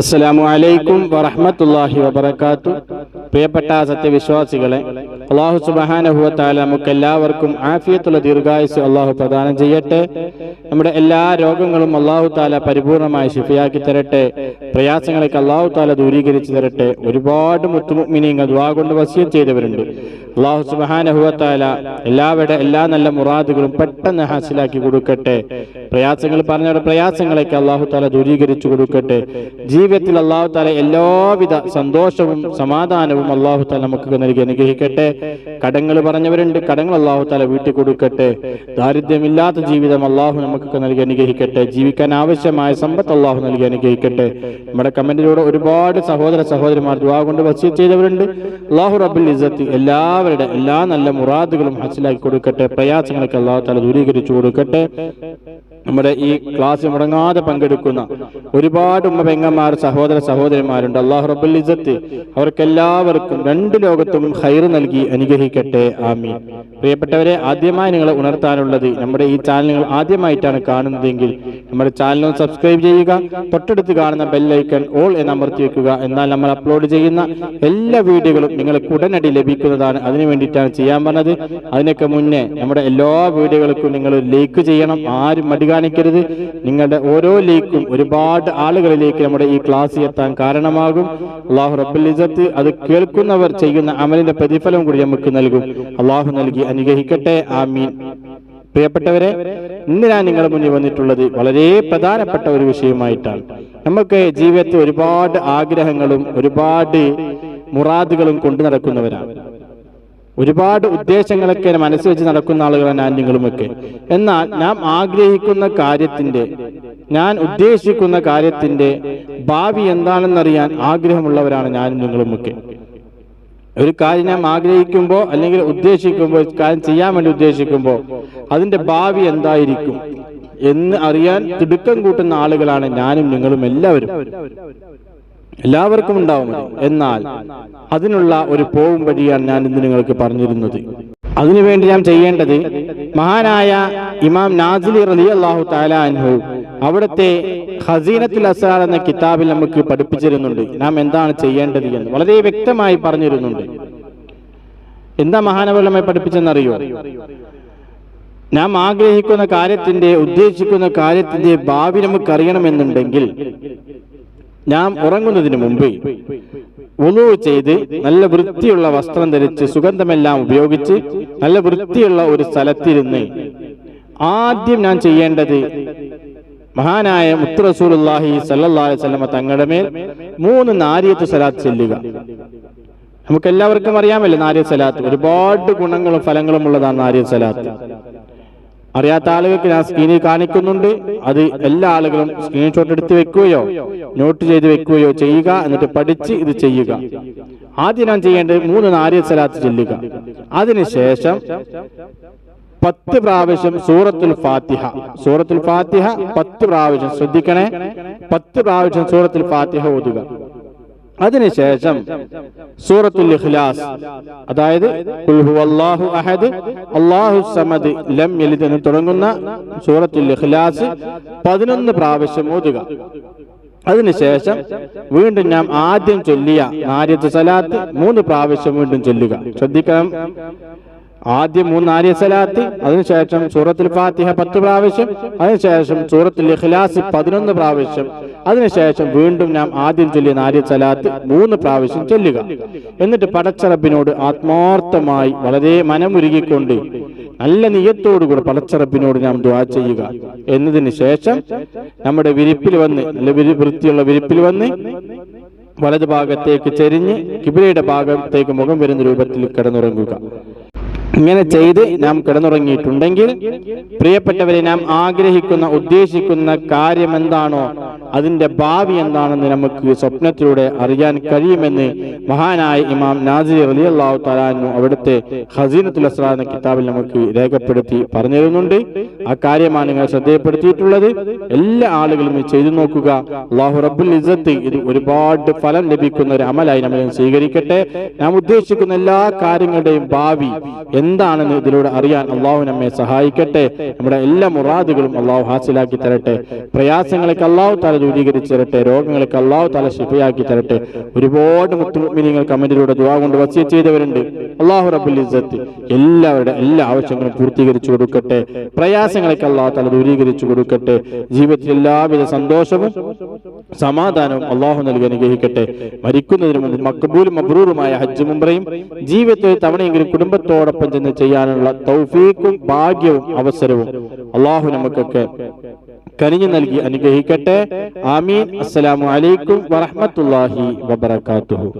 അസ്സലാമു അലൈക്കും വറഹമത്തല്ലാഹി വബർക്കാത്തു പ്രിയപ്പെട്ട സത്യവിശ്വാസികളെ അള്ളാഹു സുബ്ഹാനഹുവതആല നമുക്ക് എല്ലാവർക്കും ആഫിയത്തുള്ള ദീർഘായുസ് അള്ളാഹു പ്രദാനം ചെയ്യട്ടെ. നമ്മുടെ എല്ലാ രോഗങ്ങളും അള്ളാഹു താല പരിപൂർണമായി ശിഫിയാക്കി തരട്ടെ. പ്രയാസങ്ങളൊക്കെ അള്ളാഹു താല ദൂരീകരിച്ചു തരട്ടെ. ഒരുപാട് മുത്തുമുഅ്മിനീങ്ങൾ ദ്വാ കൊണ്ട് വസ്യം ചെയ്തവരുണ്ട്. അള്ളാഹു സുബ്ഹാനഹുവതആല എല്ലാവരുടെ എല്ലാ നല്ല മുറാദുകളും പെട്ടെന്ന് ഹാസിലാക്കി കൊടുക്കട്ടെ. പ്രയാസങ്ങൾ പറഞ്ഞവരുടെ പ്രയാസങ്ങളൊക്കെ അള്ളാഹു താല ദൂരീകരിച്ചു കൊടുക്കട്ടെ. ജീവിതത്തിൽ അള്ളാഹു താല എല്ലാവിധ സന്തോഷവും സമാധാനവും അള്ളാഹു താല നമുക്ക് നൽകി അനുഗ്രഹിക്കട്ടെ. കടങ്ങൾ പറഞ്ഞവരുണ്ട് കടങ്ങൾ അള്ളാഹു താല വീട്ടിൽ കൊടുക്കട്ടെ. ദാരിദ്ര്യമില്ലാത്ത ജീവിതം അള്ളാഹു നമുക്ക് നൽകി അനുഗ്രഹിക്കട്ടെ. ജീവിക്കാൻ ആവശ്യമായ സമ്പത്ത് അള്ളാഹു നൽകി അനുഗ്രഹിക്കട്ടെ. നമ്മുടെ കമന്റിലൂടെ ഒരുപാട് സഹോദര സഹോദരിമാർ ദുവാ കൊണ്ട് വസീത് ചെയ്തവരുണ്ട്. അള്ളാഹു റബുൽ ഇസത്ത് എല്ലാവരുടെ എല്ലാ നല്ല മുറാദുകളും ഹസിലാക്കി കൊടുക്കട്ടെ. പ്രയാസങ്ങളൊക്കെ അള്ളാഹു താല ദൂരീകരിച്ചു കൊടുക്കട്ടെ. നമ്മുടെ ഈ ക്ലാസ് മുടങ്ങാതെ പങ്കെടുക്കുന്ന ഒരുപാട് ഉമ്മ പെങ്ങന്മാർ സഹോദര സഹോദരിമാരുണ്ട്. അള്ളാഹു റബ്ബുൽ ഇസത്ത് അവർക്കെല്ലാവർക്കും രണ്ട് ലോകത്തും ഹൈർ നൽകി അനുഗ്രഹിക്കട്ടെ. ആമീൻ. പ്രിയപ്പെട്ടവരെ ആദ്യമായി നിങ്ങളെ ഉണർത്താനുള്ളത് നമ്മുടെ ഈ ചാനൽ ആദ്യമായിട്ടാണ് കാണുന്നതെങ്കിൽ നമ്മുടെ ചാനൽ സബ്സ്ക്രൈബ് ചെയ്യുക തൊട്ടടുത്ത് കാണുന്ന ബെല്ലൈക്കൺ ഓൾ എന്ന് അമർത്തി വെക്കുക. എന്നാൽ നമ്മൾ അപ്ലോഡ് ചെയ്യുന്ന എല്ലാ വീഡിയോകളും നിങ്ങൾക്ക് ഉടനടി ലഭിക്കുന്നതാണ്. അതിനു വേണ്ടിയിട്ടാണ് ചെയ്യാൻ പറഞ്ഞത്. അതിനൊക്കെ മുന്നേ നമ്മുടെ എല്ലാ വീഡിയോകൾക്കും നിങ്ങൾ ലൈക്ക് ചെയ്യണം. ആരും മടി കാണിക്കരുത് നിങ്ങളുടെ ഓരോ ലീക്കും ഒരുപാട് ആളുകളിലേക്ക് നമ്മുടെ ഈ ക്ലാസ് എത്താൻ കാരണമാകും. അള്ളാഹു റബ്ബുൽ ഇസത്ത് അത് കേൾക്കുന്നവർ ചെയ്യുന്ന അമലിന്റെ പ്രതിഫലം കൂടി നമുക്ക് നൽകും. അള്ളാഹു നൽകി അനുഗ്രഹിക്കട്ടെ. ആമീൻ. പ്രിയപ്പെട്ടവരെ ഇന്ന് ഞാൻ നിങ്ങളുടെ മുന്നിൽ വന്നിട്ടുള്ളത് വളരെ പ്രധാനപ്പെട്ട ഒരു വിഷയമായിട്ടാണ്. നമുക്ക് ജീവിതത്തിൽ ഒരുപാട് ആഗ്രഹങ്ങളും ഒരുപാട് മുറാദുകളും കൊണ്ടു നടക്കുന്നവരാണ്. ഒരുപാട് ഉദ്ദേശങ്ങളൊക്കെ മനസ്സ് വെച്ച് നടക്കുന്ന ആളുകളാണ് ഞാൻ നിങ്ങളുമൊക്കെ. എന്നാൽ നാം ആഗ്രഹിക്കുന്ന കാര്യത്തിന്റെ ഞാൻ ഉദ്ദേശിക്കുന്ന കാര്യത്തിന്റെ ഭാവി എന്താണെന്നറിയാൻ ആഗ്രഹമുള്ളവരാണ് ഞാനും നിങ്ങളുമൊക്കെ. ഒരു കാര്യം നാം ആഗ്രഹിക്കുമ്പോൾ അല്ലെങ്കിൽ ഉദ്ദേശിക്കുമ്പോൾ കാര്യം ചെയ്യാൻ വേണ്ടി ഉദ്ദേശിക്കുമ്പോൾ അതിന്റെ ഭാവി എന്തായിരിക്കും എന്ന് അറിയാൻ തിടുക്കം കൂട്ടുന്ന ആളുകളാണ് ഞാനും നിങ്ങളും എല്ലാവരും. എല്ലാവർക്കും ഉണ്ടാവും എന്നാൽ അതിനുള്ള ഒരു പോവും വഴിയാണ് ഞാൻ ഇന്ന് നിങ്ങൾക്ക് പറഞ്ഞിരുന്നത്. അതിനുവേണ്ടി ഞാൻ ചെയ്യേണ്ടത് മഹാനായ ഇമാം നാസിലി റലി അള്ളാഹു താല അൻഹു അവിടുത്തെ ഖസീനത്തുൽ അസാർ എന്ന കിതാബിൽ നമുക്ക് പഠിപ്പിച്ചിരുന്നുണ്ട്. നാം എന്താണ് ചെയ്യേണ്ടത് എന്ന് വളരെ വ്യക്തമായി പറഞ്ഞിരുന്നുണ്ട്. എന്താ മഹാനവലമെ പഠിപ്പിച്ചെന്നറിയോ? നാം ആഗ്രഹിക്കുന്ന കാര്യത്തിന്റെ ഉദ്ദേശിക്കുന്ന കാര്യത്തിന്റെ ഭാവി നമുക്ക് നാം ഉറങ്ങുന്നതിന് മുമ്പ് ഉളു ചെയ്ത് നല്ല വൃത്തിയുള്ള വസ്ത്രം ധരിച്ച് സുഗന്ധമെല്ലാം ഉപയോഗിച്ച് നല്ല വൃത്തിയുള്ള ഒരു സ്ഥലത്തിരുന്ന് ആദ്യം ഞാൻ ചെയ്യേണ്ടത് മഹാനായ മുത്ത് സല്ലാഹി സ്വലമ തങ്ങളുടെ മേൽ മൂന്ന് നാരിയത്ത് സലാത്ത് ചെല്ലുക. നമുക്ക് എല്ലാവർക്കും അറിയാമല്ലോ നാരിയ സലാത്ത് ഒരുപാട് ഗുണങ്ങളും ഫലങ്ങളും ഉള്ളതാണ് നാരിയ സലാത്ത് അറിയാത്ത ആളുകൾക്ക് ഞാൻ സ്ക്രീനിൽ കാണിക്കുന്നുണ്ട്. അത് എല്ലാ ആളുകളും സ്ക്രീൻഷോട്ട് എടുത്ത് വെക്കുകയോ നോട്ട് ചെയ്ത് വെക്കുകയോ ചെയ്യുക എന്നിട്ട് പഠിച്ച് ഇത് ചെയ്യുക. ആദ്യം ഞാൻ ചെയ്യേണ്ടത് മൂന്ന് നാരിയ സലാത്ത് ചെല്ലുക. അതിനുശേഷം പത്ത് പ്രാവശ്യം സൂറത്തുൽ ഫാത്തിഹ. സൂറത്തുൽ ഫാത്തിഹ പത്ത് പ്രാവശ്യം ശ്രദ്ധിക്കണേ. പത്ത് പ്രാവശ്യം സൂറത്തുൽ ഫാത്തിഹ ഓതുക. അതിനുശേഷം സൂറത്തുൽ അതായത് അഹദ് അള്ളാഹു സമദ് ലം യലിദ് എന്ന് തുടങ്ങുന്ന സൂറത്തുൽ പതിനൊന്ന് പ്രാവശ്യം ഓതുക. അതിനുശേഷം വീണ്ടും ഞാൻ ആദ്യം ചൊല്ലിയ നാര്യത്ത് സലാത്ത് മൂന്ന് പ്രാവശ്യം വീണ്ടും ചൊല്ലുക. ശ്രദ്ധിക്കണം. ആദ്യം മൂന്ന് ആര്യ സലാത്ത് അതിനുശേഷം സൂറത്തുൽ ഫാത്തിഹ പത്ത് പ്രാവശ്യം അതിനുശേഷം സൂറത്തുൽ ഇഖ്ലാസ് പതിനൊന്ന് പ്രാവശ്യം അതിനുശേഷം വീണ്ടും നാം ആദ്യം ചൊല്ലിയ നാര്യ സലാത്ത് മൂന്ന് പ്രാവശ്യം ചൊല്ലുക. എന്നിട്ട് പടച്ചറബിനോട് ആത്മാർത്ഥമായി വളരെ മനമുരുകിക്കൊണ്ട് നല്ല നിയത്തോടുകൂടെ പടച്ചറബിനോട് നാം ദ്വാ ചെയ്യുക. എന്നതിന് ശേഷം നമ്മുടെ വിരിപ്പിൽ വന്ന് നല്ല വൃത്തിയുള്ള വിരിപ്പിൽ വന്ന് വലതു ഭാഗത്തേക്ക് ചെരിഞ്ഞ് കിബിലയുടെ ഭാഗത്തേക്ക് മുഖം വരുന്ന രൂപത്തിൽ കിടന്നുറങ്ങുക. ഇങ്ങനെ ചെയ്ത് നാം കിടന്നുറങ്ങിയിട്ടുണ്ടെങ്കിൽ പ്രിയപ്പെട്ടവരെ നാം ആഗ്രഹിക്കുന്ന ഉദ്ദേശിക്കുന്ന കാര്യം എന്താണോ അതിന്റെ ഭാവി എന്താണെന്ന് നമുക്ക് സ്വപ്നത്തിലൂടെ അറിയാൻ കഴിയുമെന്ന് മഹാനായ ഇമാം നാസിർ അലി അള്ളാഹു തലാനു അവിടുത്തെ ഹസീനത്തുൽ അസ്ര എന്ന കിതാബിൽ നമുക്ക് രേഖപ്പെടുത്തി പറഞ്ഞിരുന്നുണ്ട്. ആ കാര്യമാണ് നിങ്ങൾ ശ്രദ്ധയപ്പെടുത്തിയിട്ടുള്ളത് എല്ലാ ആളുകളും ചെയ്തു നോക്കുക. അള്ളാഹു റബ്ബുൽ ഇസത്ത് ഇത് ഒരുപാട് ഫലം ലഭിക്കുന്ന ഒരു അമലായി നമ്മൾ സ്വീകരിക്കട്ടെ. നാം ഉദ്ദേശിക്കുന്ന എല്ലാ കാര്യങ്ങളുടെയും ഭാവി എന്താണെന്ന് ഇതിലൂടെ അറിയാൻ അള്ളാഹു നമ്മെ സഹായിക്കട്ടെ. നമ്മുടെ എല്ലാ മുറാദുകളും അള്ളാഹു ഹാസിലാക്കി തരട്ടെ. പ്രയാസങ്ങളൊക്കെ അള്ളാഹു താല ദൂരീകരിച്ച് തരട്ടെ രോഗങ്ങൾക്ക് അള്ളാഹു തല ശിഫയാക്കി തരട്ടെ. ഒരുപാട് മുത്തുമിനിങ്ങൾ കമന്റിലൂടെ ദുവാ കൊണ്ട് വസ്യ ചെയ്തവരുണ്ട്. അള്ളാഹു റബുൽ ഇസ്സത്ത് എല്ലാവരുടെ എല്ലാ ആവശ്യങ്ങളും പൂർത്തീകരിച്ചു കൊടുക്കട്ടെ. പ്രയാസങ്ങളൊക്കെ അള്ളാഹു തല ദൂരീകരിച്ചു കൊടുക്കട്ടെ. ജീവിതത്തിൽ എല്ലാവിധ സന്തോഷവും സമാധാനവും അള്ളാഹു നൽകി അനുഗ്രഹിക്കട്ടെ. മരിക്കുന്നതിന് മുമ്പ് മക്കബൂലും മബ്രൂറുമായ ഹജ്ജ് മുംബ്രയും ജീവിതത്തിൽ തവണയെങ്കിലും കുടുംബത്തോടൊപ്പം ചെന്ന് ചെയ്യാനുള്ള തൗഫീഖും ഭാഗ്യവും അവസരവും അള്ളാഹു നമുക്കൊക്കെ കനിഞ്ഞു നൽകി അനുഗ്രഹിക്കട്ടെ. ആമീൻ. അസ്സലാമു അലൈക്കും വറഹ്മത്തുള്ളാഹി വബറകാതുഹു.